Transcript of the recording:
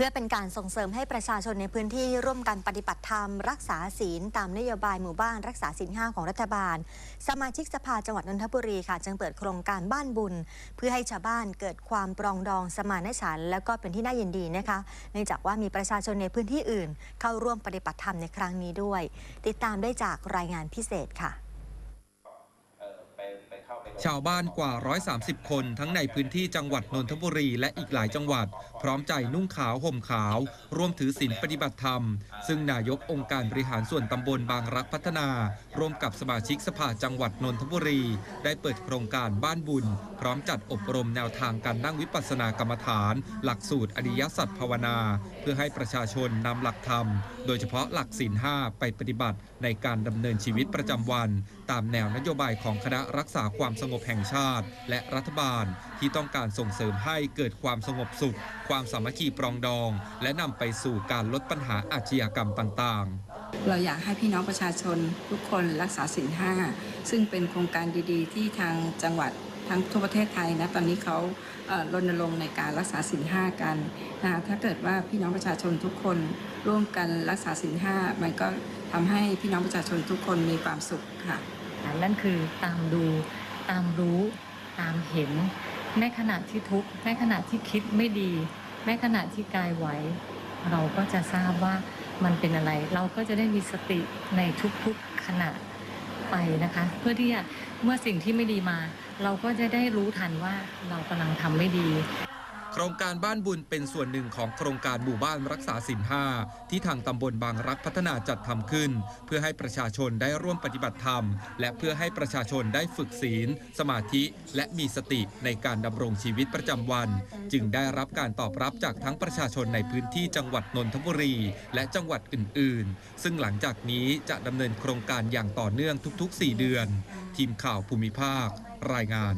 พื่อเป็นการส่งเสริมให้ประชาชนในพื้นที่ร่วมกันปฏิบัติธรรม รักษาศีล ตามนโยบายหมู่บ้านรักษาศีลห้าของรัฐบาล สมาชิกสภาจังหวัดนนทบุรีค่ะ จึงเปิดโครงการบ้านบุญ เพื่อให้ชาวบ้านเกิดความปรองดองสมานฉันท์และก็เป็นที่น่ายินดีนะคะเนื่องจากว่ามีประชาชนในพื้นที่อื่น เข้าร่วมปฏิบัติธรรมในครั้งนี้ด้วย ติดตามได้จากรายงานพิเศษค่ะ ชาวบ้านกว่า 130 คนทั้งในพื้นที่จังหวัดนนทบุรีและอีกหลายจังหวัด พร้อมใจนุ่งขาวห่มขาว ร่วมถือศีลปฏิบัติธรรม ซึ่งนายกองค์การบริหารส่วนตำบลบางรักพัฒนา ร่วมกับสมาชิกสภาจังหวัดนนทบุรี ได้เปิดโครงการบ้านบุญ พร้อมจัดอบรมแนวทางการนั่งวิปัสสนากรรมฐาน หลักสูตรอริยสัจภาวนา เพื่อให้ประชาชนนำหลักธรรม โดยเฉพาะหลักศีลห้าไปปฏิบัติในการดำเนินชีวิตประจำวัน ตามแนวนโยบายของคณะรักษาความสงบแห่งชาติ และรัฐบาลที่ต้องการส่งเสริมให้เกิดความสงบสุข ความสามัคคีปรองดอง และนำไปสู่การลดปัญหาอาชญากรรมต่างๆ เราอยากให้พี่น้องประชาชนทุกคนรักษาศีลห้าซึ่งเป็นโครงการดีๆ ที่ทางจังหวัดทั้งทั่วประเทศไทยนะตอนนี้เขาเอ่อรณรงค์ในการรักษาศีลห้ากันนะคะถ้าเกิดว่าพี่น้องประชาชนทุกคนร่วมกันรักษาศีลห้ามันก็ทำให้พี่น้องประชาชนทุกคนมีความสุขค่ะนั่นคือตามดู ตามรู้ตามเห็น ในขณะที่ทุกข์ในขณะที่คิดไม่ดีในขณะที่กายไหว เราก็จะทราบว่ามันเป็นอะไร เราก็จะได้มีสติในทุกๆขณะไปนะคะ เพื่อที่จะเมื่อสิ่งที่ไม่ดีมา เราก็จะได้รู้ทันว่าเรากำลังทำไม่ดี โครงการบ้านบุญเป็นส่วนหนึ่งของโครงการหมู่บ้านรักษาศีลห้าที่ทางตำบลบางรักพัฒนาจัดทำขึ้น เพื่อให้ประชาชนได้ร่วมปฏิบัติธรรม และเพื่อให้ประชาชนได้ฝึกศีล สมาธิ และมีสติในการดำรงชีวิตประจำวัน จึงได้รับการตอบรับจากทั้งประชาชนในพื้นที่จังหวัดนนทบุรี และจังหวัดอื่น ๆ ซึ่งหลังจากนี้จะดำเนินโครงการอย่างต่อเนื่องทุก ๆ 4 เดือน ทีมข่าวภูมิภาค รายงาน